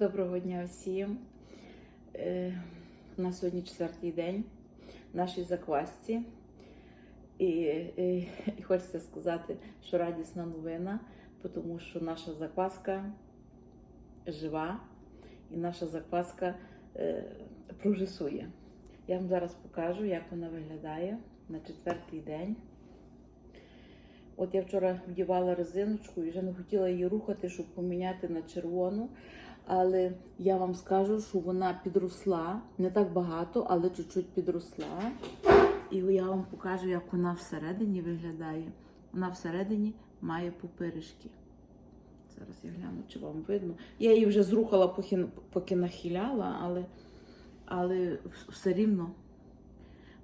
Доброго дня всім. Е, У нас сьогодні четвертий день в нашій заквасці. І, і, і хочеться сказати, що радісна новина, тому що наша закваска жива і наша закваска е, прогресує. Я вам зараз покажу, як вона виглядає на четвертий день. От я вчора вдівала резиночку і вже не хотіла її рухати, щоб поміняти на червону. Але я вам скажу, що вона підросла, не так багато, але чуть-чуть підросла. І я вам покажу, як вона всередині виглядає. Вона всередині має пупиришки. Зараз я гляну, чи вам видно. Я її вже зрухала, поки, нахиляла, але, але все рівно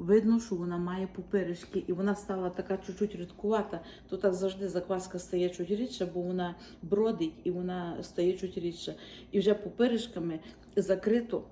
видно, що вона має пупиришки, і вона стала така чуть-чуть рідкувата. То так завжди закваска стає чуть рідше, бо вона бродить і вона стає чуть рідше. І вже пупиришками закрито,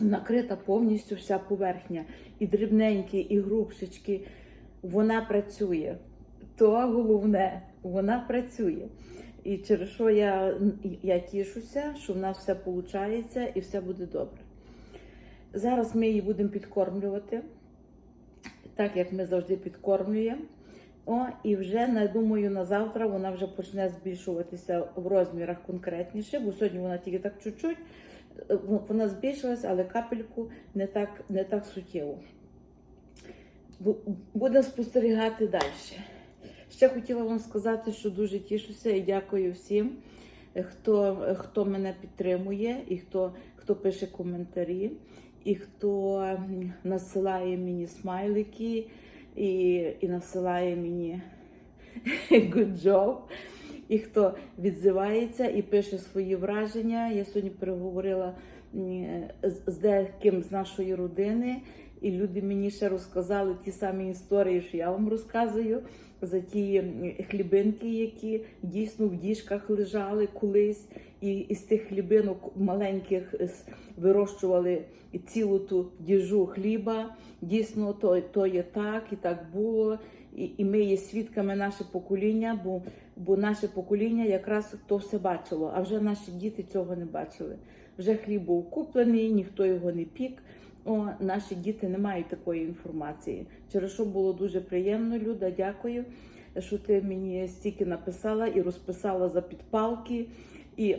накрита повністю вся поверхня. І дрібненькі, і грубшечки. Вона працює. То головне, вона працює. І через що я, я тішуся, що в нас все виходить і все буде добре. Зараз ми її будемо підкормлювати, так як ми завжди підкормлюємо. О, і вже, я думаю, на завтра вона вже почне збільшуватися в розмірах конкретніше, бо сьогодні вона тільки так чуть-чуть, е, вона збільшилась, але капельку не так, не так суттєво. Будемо спостерігати далі. Ще хотіла вам сказати, що дуже тішуся і дякую всім, е, хто, хто мене підтримує і хто, хто пише коментарі, і хто насилає мені смайлики і, і насилає мені good job, і хто відзивається і пише свої враження. Я сьогодні переговорила з деяким з нашої родини, і люди мені ще розказали ті самі історії, що я вам розказую. За ті хлібинки, які дійсно в діжках лежали колись, і із тих хлібинок маленьких вирощували цілу ту діжу хліба. Дійсно, то, то є так, і так було. І, і ми є свідками наше покоління, бо, бо наше покоління якраз то все бачило, а вже наші діти цього не бачили. Вже хліб був куплений, ніхто його не пік. О, наші діти не мають такої інформації. Через що було дуже приємно, Люда. Дякую, що ти мені стільки написала і розписала за підпалки. І,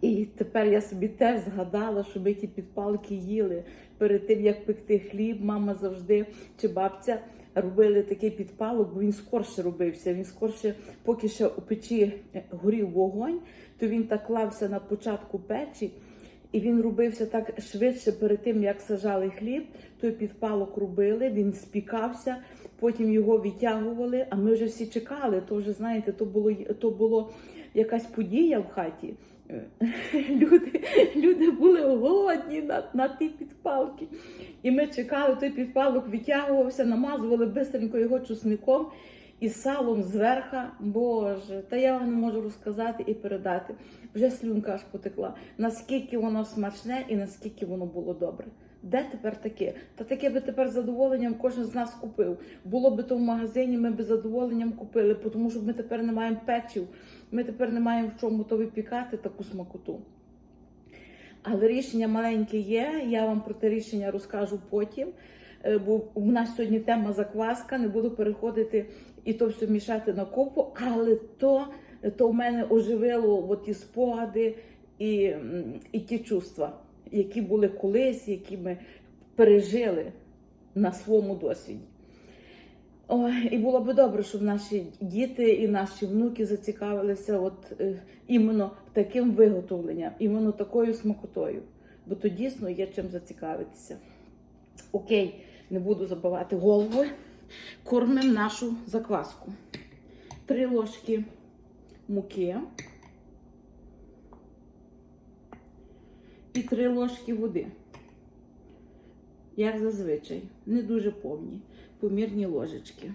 і тепер я собі теж згадала, що ми ті підпалки їли перед тим, як пекти хліб. Мама завжди чи бабця робили такий підпалок, бо він скорше робився. Він скорше, поки ще у печі горів вогонь, то він так клався на початку печі. І він робився так швидше перед тим, як сажали хліб. Той підпалок робили, він спікався, потім його відтягували. А ми вже всі чекали. То вже знаєте, то було то було якась подія в хаті. Е, Люди, люди були голодні на, на ті підпалки. І ми чекали, той підпалок відтягувався, намазували бистренько його чесником і салом зверха. Боже, та я вам не можу розказати і передати. Вже слюнка аж потекла. Наскільки воно смачне і наскільки воно було добре. Де тепер таке? Та таке би тепер задоволенням кожен з нас купив. Було би то в магазині, ми би задоволенням купили, тому що ми тепер не маємо печів, ми тепер не маємо в чому то випікати таку смакоту. Але рішення маленьке є. Я вам про те рішення розкажу потім. Е, Бо у нас сьогодні тема закваска, не буду переходити і то все мішати на купу, але то, то в мене оживило ті спогади і, і ті чувства, які були колись, які ми пережили на своєму досвіді. Ой, і було би добре, щоб наші діти і наші внуки зацікавилися от е, іменно таким виготовленням, іменно такою смакотою. Бо то дійсно є чим зацікавитися. Окей, не буду забивати голову. Кормимо нашу закваску. Три ложки муки і три ложки води. Як зазвичай, не дуже повні, помірні ложечки.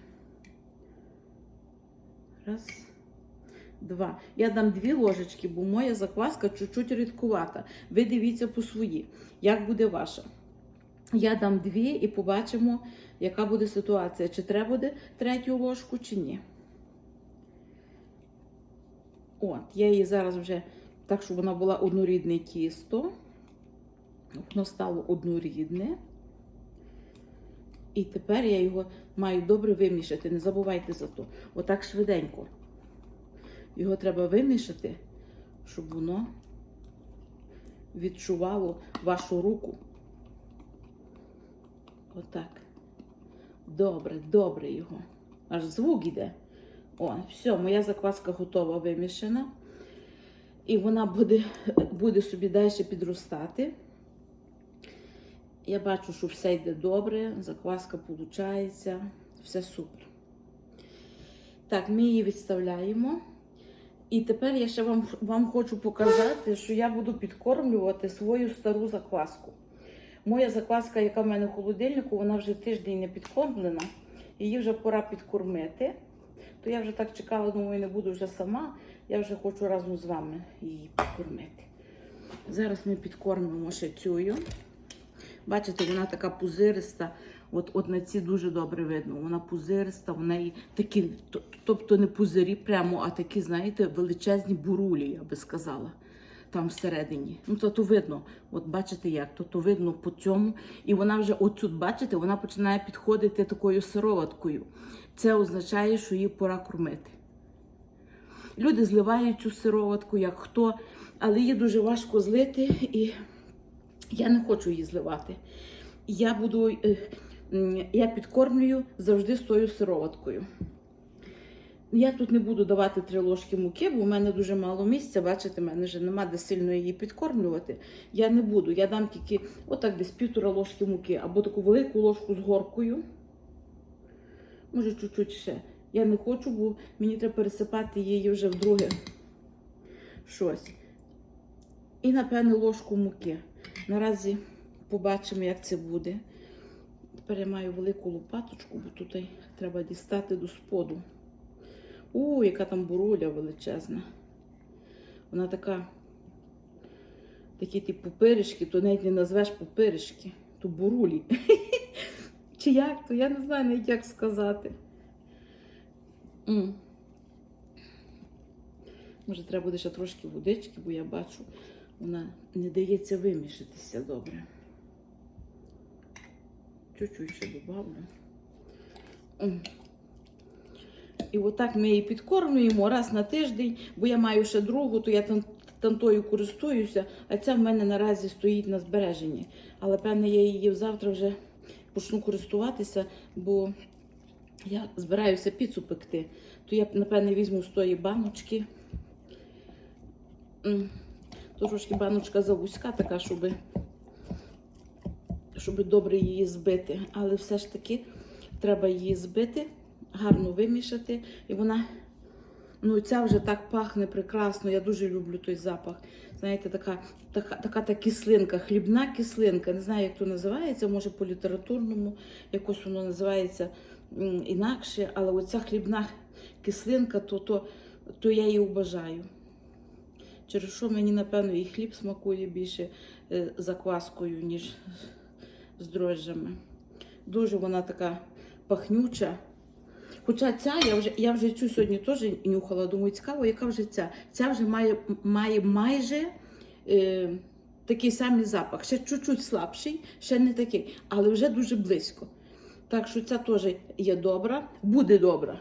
Раз, два. Я дам дві ложечки, бо моя закваска чуть-чуть рідкувата. Ви дивіться по свої, як буде ваша. Я дам дві і побачимо, яка буде ситуація. Чи треба буде третю ложку, чи ні. От, я її зараз вже так, щоб вона була однорідне тісто. Воно стало однорідне. І тепер я його маю добре вимішати. Не забувайте за то. Отак швиденько. Його треба вимішати, щоб воно відчувало вашу руку. Отак. Добре, добре його. Аж звук іде. О, все, моя закваска готова вимішана. І вона буде, буде собі далі підростати. Я бачу, що все йде добре, закваска виходить, все супер. Так, ми її відставляємо. І тепер я ще вам, вам хочу показати, що я буду підкормлювати свою стару закваску. Моя закваска, яка в мене в холодильнику, вона вже тиждень не підкормлена. Її вже пора підкормити. То я вже так чекала, думаю, не буду вже сама. Я вже хочу разом з вами її підкормити. Зараз ми підкормимо ще цю. Бачите, вона така пузириста. От, от на ці дуже добре видно. Вона пузириста, в неї такі, тобто не пузирі прямо, а такі, знаєте, величезні бурулі, я би сказала, там всередині. Ну, то, то видно, от бачите як, то, то видно по цьому. І вона вже отут, бачите, вона починає підходити такою сироваткою. Це означає, що її пора кормити. Люди зливають цю сироватку, як хто, але її дуже важко злити, і я не хочу її зливати. Я буду, е, я підкормлюю завжди з тою сироваткою. Я тут не буду давати три ложки муки, бо в мене дуже мало місця. Бачите, в мене вже нема де сильно її підкормлювати. Я не буду. Я дам тільки отак десь півтора ложки муки, або таку велику ложку з горкою. Може, чуть-чуть ще. Я не хочу, бо мені треба пересипати її вже вдруге щось. І, напевне, ложку муки. Наразі побачимо, як це буде. Тепер я маю велику лопаточку, бо тут треба дістати до споду. У, яка там буруля величезна. Вона така, такі типу пиріжки, то навіть не назвеш пупиришки, то бурулі. Чи як то? Я не знаю навіть як сказати. Може, треба буде ще трошки водички, бо я бачу, вона не дається вимішатися добре. Чуть-чуть ще добавлю. І отак ми її підкормлюємо раз на тиждень, бо я маю ще другу, то я там тантою користуюся, а ця в мене наразі стоїть на збереженні. Але певне, я її завтра вже почну користуватися, бо я збираюся піцу пекти. То я, напевне, візьму з тої баночки. Трошки баночка завузька, така, щоб, щоб добре її збити. Але все ж таки треба її збити, гарно вимішати. І вона, ну ця вже так пахне прекрасно. Я дуже люблю той запах. Знаєте, така, така, така та кислинка, хлібна кислинка. Не знаю, як то називається, може по літературному якось воно називається інакше, але оця хлібна кислинка, то, то, то я її вбажаю. Через що мені, напевно, і хліб смакує більше е, закваскою, ніж з дрожжами. Дуже вона така пахнюча. Хоча ця, я вже, я вже цю сьогодні теж нюхала, думаю, цікаво, яка вже ця. Ця вже має, має майже е, такий самий запах. Ще чуть-чуть слабший, ще не такий, але вже дуже близько. Так що ця теж є добра, буде добра.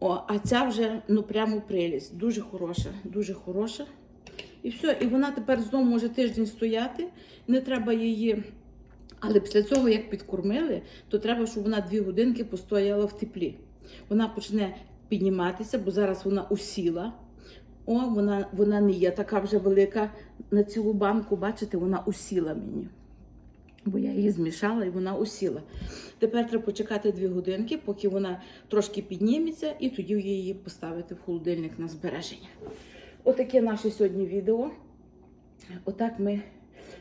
О, а ця вже ну прямо прелість. Дуже хороша, дуже хороша. І все, і вона тепер знову може тиждень стояти. Не треба її. Але після цього, як підкормили, то треба, щоб вона дві годинки постояла в теплі. Вона почне підніматися, бо зараз вона усіла. О, вона, вона не є така вже велика на цілу банку. Бачите, вона усіла мені. Бо я її змішала і вона усіла. Тепер треба почекати дві годинки, поки вона трошки підніметься, і тоді її поставити в холодильник на збереження. Отаке наше сьогодні відео. Отак ми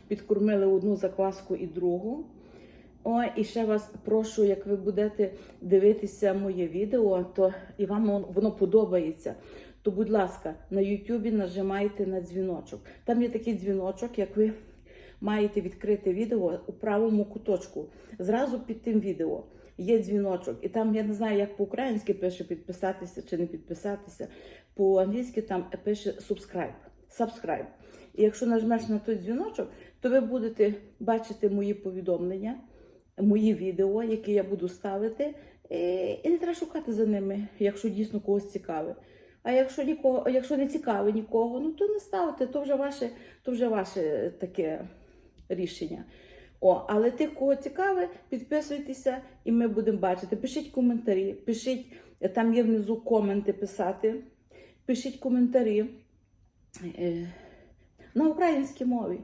підкормили одну закваску і другу. О, і ще вас прошу, як ви будете дивитися моє відео, то і вам воно- подобається. То, будь ласка, на Ютубі нажимайте на дзвіночок. Там є такий дзвіночок, як ви маєте відкрити відео у правому куточку. Зразу під тим відео є дзвіночок. І там я не знаю, як по-українськи пише підписатися чи не підписатися. По-англійськи там пише subscribe. subscribe. І якщо нажмеш на той дзвіночок, то ви будете бачити мої повідомлення, мої відео, які я буду ставити. І, не треба шукати за ними, якщо дійсно когось цікаве. А якщо нікого, якщо не цікаве нікого, ну то не ставте, то вже ваше, то вже ваше таке рішення. О, але тих, кого цікаве, підписуйтеся, і ми будемо бачити. Пишіть коментарі, пишіть, там є внизу коменти писати. Пишіть коментарі е, на українській мові.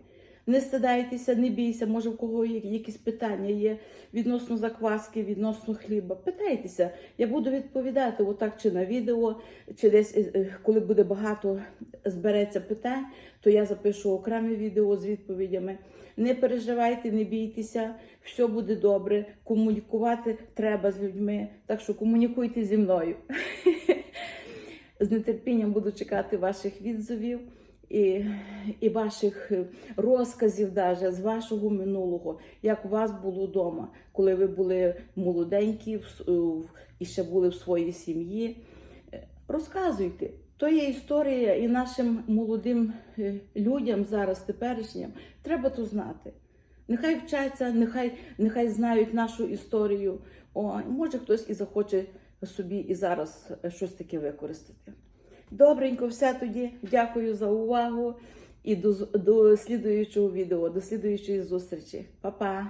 Не стидайтеся, не бійся, може в кого є якісь питання є відносно закваски, відносно хліба. Питайтеся, я буду відповідати отак чи на відео, чи десь, е, е, коли буде багато збереться питань, то я запишу окреме відео з відповідями. Не переживайте, не бійтеся, все буде добре. Комунікувати треба з людьми. Так що комунікуйте зі мною. З нетерпінням буду чекати ваших відзивів і, і ваших е, розказів, даже, з вашого минулого, як у вас було вдома, коли ви були молоденькі в і ще були в своїй сім'ї. Е, Розказуйте. То є історія, і нашим молодим е, людям зараз, теперішнім, треба то знати. Нехай вчаться, нехай, нехай знають нашу історію. О, може хтось і захоче собі і зараз щось таке використати. Добренько, все тоді. Дякую за увагу і до, до слідуючого відео, до слідуючої зустрічі. Па-па!